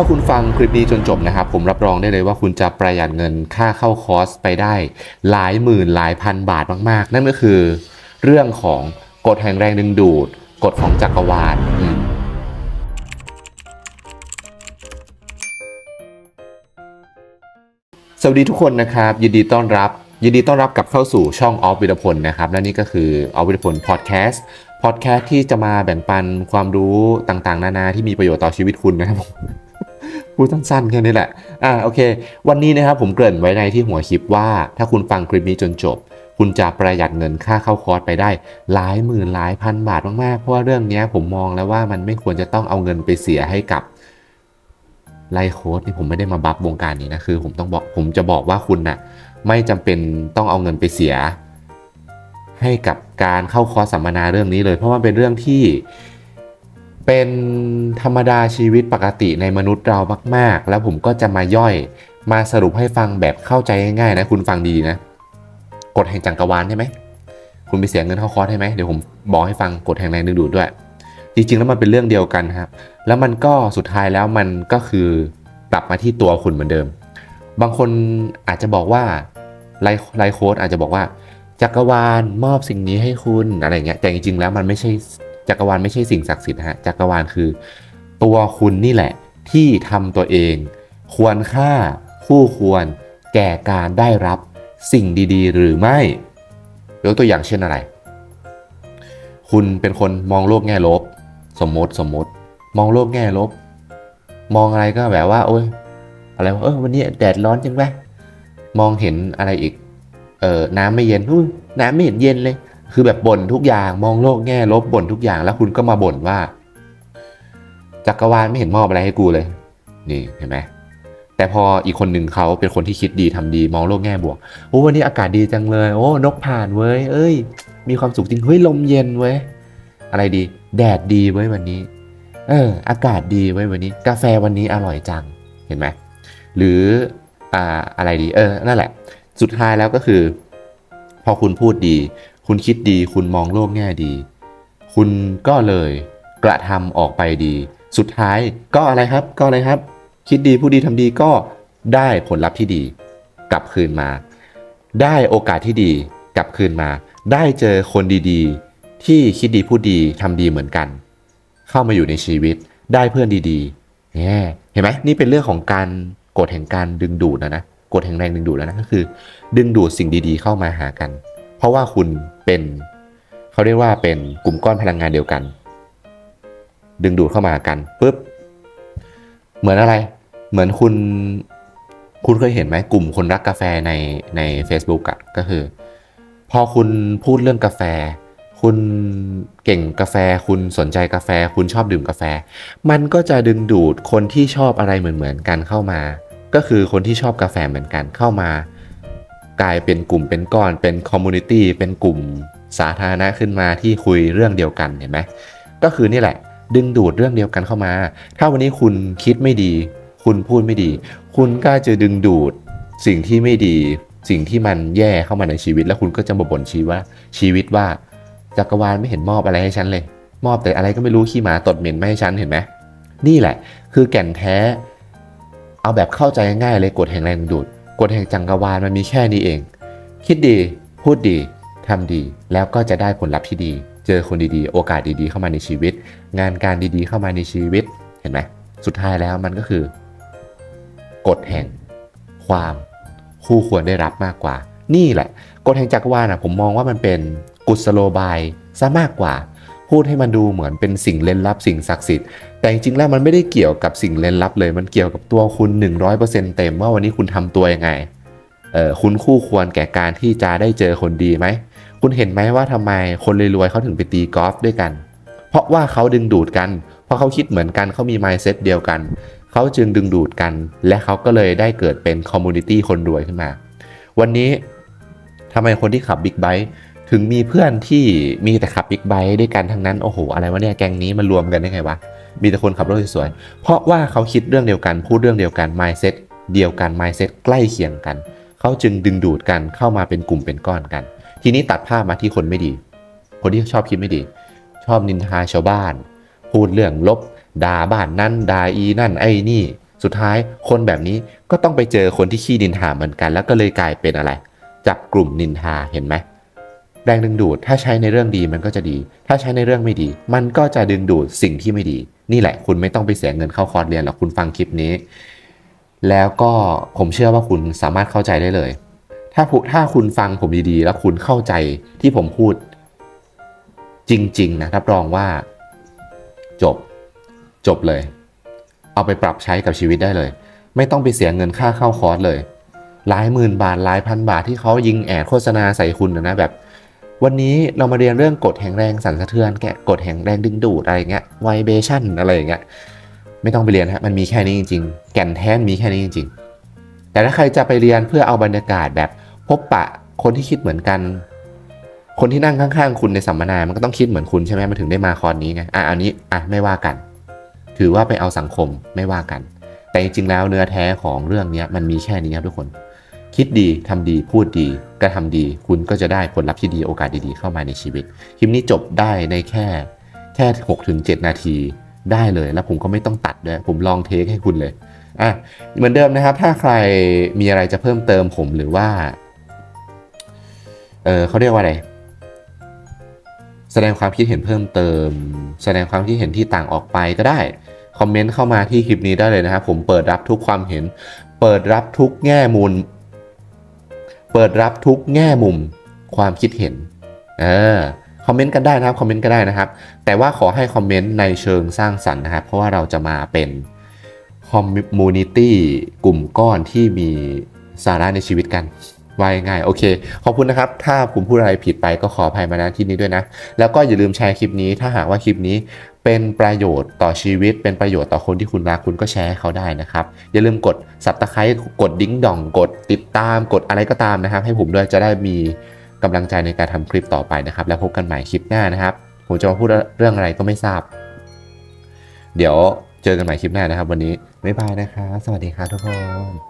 าคุณฟังคลิปนี้จนจบนะครับ ผมรับรองได้เลยว่าคุณจะประหยัดเงินค่าเข้าคอร์สไปได้หลายหมื่นหลายพันบาทมาก ๆ นั่นก็คือ เรื่องของกฎแห่งแรงดึงดูด กฎของจักรวาลสวัสดีทุกคนนะครับ ยินดีต้อนรับ ยินดีต้อนรับกลับเข้าสู่ช่องออฟวิรพลนะครับ และนี่ก็คือออฟวิรพลพอดแคสต์พอดแคสต์ที่จะมาแบ่งปันความรู้ต่างๆ นานาที่มีประโยชน์ต่อชีวิตคุณนะครับผม พูดสั้นๆแค่นี้แหละ อ่าโอเค วันนี้นะครับผมเกริ่นไว้ในที่หัวคลิปว่า ถ้าคุณฟังคลิปนี้จนจบ คุณจะประหยัดเงินค่าเข้าคอร์สไปได้ หลายหมื่นหลายพันบาทมากๆ เพราะว่าเรื่องนี้ผมมองแล้วว่ามันไม่ควรจะต้องเอาเงินไปเสียให้กับไลฟ์โค้ดนี่ผมไม่ได้มาบัฟวงการนี้นะคือ ผมต้องบอกผมจะบอกว่าคุณน่ะไม่จำเป็นต้องเอาเงินไปเสีย ให้กับการเข้าคอร์สสัมมนาเรื่องนี้เลย เพราะว่าเป็นเรื่องที่ เป็นธรรมดาชีวิตปกติในมนุษย์เรามาก ๆ แล้วผมก็จะมาย่อยมาสรุปให้ฟังแบบเข้าใจง่ายๆนะ คุณฟังดีนะ กฎแห่งจักรวาลใช่ไหม คุณไปเสียเงินเข้าคอร์สใช่ไหมเดี๋ยวผมบอกให้ฟังกฎแห่งแรงดึงดูดด้วย จริงๆ แล้วมันเป็นเรื่องเดียวกันครับ แล้วมันก็สุดท้ายแล้วมันก็คือกลับมาที่ตัวคุณเหมือนเดิม บางคนอาจจะบอกว่าไลไลโค้ดอาจจะบอกว่าจักรวาลมอบสิ่งนี้ให้คุณอะไรเงี้ยแต่จริงๆแล้วมันไม่ใช่ จักรวาลไม่ใช่สิ่งศักดิ์สิทธิ์นะฮะจักรวาลคือ ตัวคุณนี่แหละที่ทำตัวเอง ควรค่าคู่ควร แก่การได้รับสิ่งดีๆ หรือไม่ยกตัวอย่างเช่นอะไร คุณเป็นคนมองโลกแง่ลบ สมมติสมมติ มองโลกแง่ลบ มองอะไรก็แบบว่า โอ้ยอะไรวะเออวันนี้แดดร้อนจังวะมองเห็นอะไรอีก เออน้ำไม่เย็นอุ้ยน้ำไม่เห็นเย็นเลย คือแบบบ่นทุกอย่างมองโลกแง่ลบบ่นทุกอย่าง แล้วคุณก็มาบ่นว่า จักรวาลไม่เห็นมอบอะไรให้กูเลย นี่เห็นไหมแต่พออีกคนหนึ่งเขาเป็นคนที่คิดดีทำดี มองโลกแง่บวกโอ้วันนี้อากาศดีจังเลย โอ้นกผ่านเว้ย เอ้ย มีความสุขจริงเฮ้ยลมเย็นเว้ยอะไรดี แดดดีไว้ยวันนี้ เออ อากาศดีไว้ยวันนี้ กาแฟวันนี้อร่อยจังเห็นไหมหรืออ่าอะไรดีเออนั่นแหละ สุดท้ายแล้วก็คือ พอคุณพูดดี คุณคิดดี คุณมองโลกแง่ดี คุณก็เลยกระทำออกไปดี สุดท้ายก็อะไรครับ ก็อะไรครับ คิดดีพูดดีทำดีก็ได้ผลลัพธ์ที่ดี กลับคืนมา ได้โอกาสที่ดี กลับคืนมา ได้เจอคนดีๆ ที่คิดดีพูดดีทำดีเหมือนกัน เข้ามาอยู่ในชีวิต ได้เพื่อนดีๆเนี่เห็นไหมนี่เป็นเรื่องของการกฎแห่งการดึงดูดนะนะกฎแห่งแรงดึงดูดแล้วนะก็คือ ดึงดูดสิ่งดีๆ เข้ามาหากัน เพราะว่าคุณเป็นเขาเรียกว่าเป็นกลุ่มก้อนพลังงานเดียวกัน ดึงดูดเข้ามากันปุ๊บเหมือนอะไร เหมือนคุณ คุณเคยเห็นไหมกลุ่มคนรักกาแฟในใน Facebook อะก็คือ พอคุณพูดเรื่องกาแฟ คุณเก่งกาแฟ คุณสนใจกาแฟ คุณชอบดื่มกาแฟ มันก็จะดึงดูดคนที่ชอบอะไรเหมือนเหมือนกันเข้ามา ก็คือคนที่ชอบกาแฟเหมือนกันเข้ามา กลายเป็นกลุ่มเป็นก้อนเป็นคอมมูนิตี้เป็นกลุ่มสาธารณะขึ้นมาที่คุยเรื่องเดียวกันเห็นไหมก็คือนี่แหละ ดึงดูดเรื่องเดียวกันเข้ามา ถ้าวันนี้คุณคิดไม่ดี คุณพูดไม่ดี คุณก็จะดึงดูดสิ่งที่ไม่ดี สิ่งที่มันแย่เข้ามาในชีวิต แล้วคุณก็จะมาบ่นชีว่าชีวิตว่าจักรวาลไม่เห็นมอบอะไรให้ฉันเลย มอบแต่อะไรก็ไม่รู้ขี้หมาตดเหม็นไม่ให้ฉันเห็นไหมนี่แหละ คือแก่นแท้ เอาแบบเข้าใจง่ายเลยกฎแห่งแรงดูด กฎแห่งจักรวาลมันมีแค่นี้เอง คิดดี พูดดีทำดี แล้วก็จะได้ผลลัพธ์ที่ดี เจอคนดีๆ โอกาสดีๆ เข้ามาในชีวิต งานการดีๆ เข้ามาในชีวิต เห็นไหม สุดท้ายแล้วมันก็คือ กฎแห่งความคู่ควรได้รับมากกว่า นี่แหละ กฎแห่งจักรวาลนะผมมองว่ามันเป็นกุศโลบายซะมากกว่า พูดให้มันดูเหมือนเป็นสิ่งเล่นลับสิ่งศักดิ์สิทธิ์แต่จริงๆแล้วมันไม่ได้เกี่ยวกับสิ่งเล่นลับเลย มันเกี่ยวกับตัวคุณ 100%เต็มว่าวันนี้คุณทำตัวยังไงเออคุณคู่ควรแก่การที่จะได้เจอคนดีไหมคุณเห็นไหมว่าทำไมคนรวยๆเขาถึงไปตีกอล์ฟด้วยกัน เพราะว่าเขาดึงดูดกัน เพราะเขาคิดเหมือนกันเขามี mindset เดียวกันเขาจึงดึงดูดกัน และเขาก็เลยได้เกิดเป็นคอมมูนิตี้คนรวยขึ้นมา วันนี้ทำไมคนที่ขับบิ๊กไบค์ ถึงมีเพื่อนที่มีแต่ขับบิ๊กไบค์ด้วยกันทั้งนั้น โอ้โห อะไรวะเนี่ยแกงนี้มันรวมกันได้ไงวะ มีแต่คนขับรถสวยๆ เพราะว่าเขาคิดเรื่องเดียวกัน พูดเรื่องเดียวกัน mindset เดียวกัน mindset ใกล้เคียงกัน เขาจึงดึงดูดกันเข้ามาเป็นกลุ่มเป็นก้อนกัน ทีนี้ตัดภาพมาที่คนไม่ดี คนที่ชอบคิดไม่ดี ชอบนินทาชาวบ้าน พูดเรื่องลบ ด่าบ้านนั่น ด่าอีนั่น ไอ้นี่ สุดท้ายคนแบบนี้ก็ต้องไปเจอคนที่ขี้นินทาเหมือนกัน แล้วก็เลยกลายเป็นอะไร จับกลุ่มนินทา เห็นไหม แรงดึงดูด ถ้าใช้ในเรื่องดีมันก็จะดี ถ้าใช้ในเรื่องไม่ดี มันก็จะดึงดูดสิ่งที่ไม่ดี นี่แหละ คุณไม่ต้องไปเสียเงินเข้าคอร์สเรียนหรอกคุณฟังคลิปนี้ แล้วก็ผมเชื่อว่าคุณสามารถเข้าใจได้เลย ถ้าถ้าคุณฟังผมดีๆ แล้วคุณเข้าใจที่ผมพูด จริง ๆ นะรับรองว่า จบ จบเลย เอาไปปรับใช้กับชีวิตได้เลย ไม่ต้องไปเสียเงินค่าเข้าคอร์สเลยหลายหมื่นบาทหลายพันบาทที่เขายิงแอดโฆษณาใส่คุณนะแบบ วันนี้เรามาเรียนเรื่องกฎแห่งแรงสั่นสะเทือนแกะกฎแห่งแรงดึงดูดอะไรเงี้ยไวเบชั่นอะไรอย่างเงี้ยไม่ต้องไปเรียนฮะมันมีแค่นี้จริงๆ แก่นแท้มีแค่นี้จริงๆ แต่ถ้าใครจะไปเรียนเพื่อเอาบรรยากาศแบบพบปะคนที่คิดเหมือนกัน คนที่นั่งข้างๆ คุณในสัมมนา มันก็ต้องคิดเหมือนคุณใช่ไหมมันถึงได้มาคอร์สนี้ไงอะอันนี้อะไม่ว่ากัน ถือว่าไปเอาสังคมไม่ว่ากัน แต่จริงๆแล้วเนื้อแท้ของเรื่องนี้มันมีแค่นี้ครับทุกคน คิดดีทำดีพูดดีกระทำดี คุณก็จะได้ผลลัพธ์ที่ดีโอกาสดีๆเข้ามาในชีวิต คลิปนี้จบได้ในแค่แค่6ถึง7นาทีได้เลยแล้วผมก็ไม่ต้องตัดด้วย ผมลองเทคให้คุณเลยอะเหมือนเดิมนะครับ ถ้าใครมีอะไรจะเพิ่มเติมผมหรือว่า เออเขาเรียกว่าอะไร แสดงความคิดเห็นเพิ่มเติม แสดงความคิดเห็นที่ต่างออกไปก็ได้ คอมเมนต์เข้ามาที่คลิปนี้ได้เลยนะครับ ผมเปิดรับทุกความเห็น เปิดรับทุกแง่มุม เปิดรับทุกแง่มุมความคิดเห็นเออคอมเมนต์กันได้นะครับคอมเมนต์ก็ได้นะครับ แต่ว่าขอให้คอมเมนต์ในเชิงสร้างสรรค์นะครับ เพราะว่าเราจะมาเป็นคอมมูนิตี้กลุ่มก้อนที่มีสาระในชีวิตกันว่าง่ายโอเค ขอบคุณนะครับ ถ้าผมพูดอะไรผิดไปก็ขออภัยมาณที่นี้ด้วยนะ แล้วก็อย่าลืมแชร์คลิปนี้ ถ้าหากว่าคลิปนี้ เป็นประโยชน์ต่อชีวิต เป็นประโยชน์ต่อคนที่คุณรักคุณก็แชร์ให้เขาได้นะครับ อย่าลืมกด subscribe กดดิ้งดอง กดติดตาม กดอะไรก็ตามนะครับ ให้ผมด้วยจะได้มีกำลังใจในการทำคลิปต่อไปนะครับ แล้วพบกันใหม่คลิปหน้านะครับ ผมจะมาพูดเรื่องอะไรก็ไม่ทราบ เดี๋ยวเจอกันใหม่คลิปหน้านะครับ วันนี้บ๊ายบายนะครับสวัสดีครับทุกคน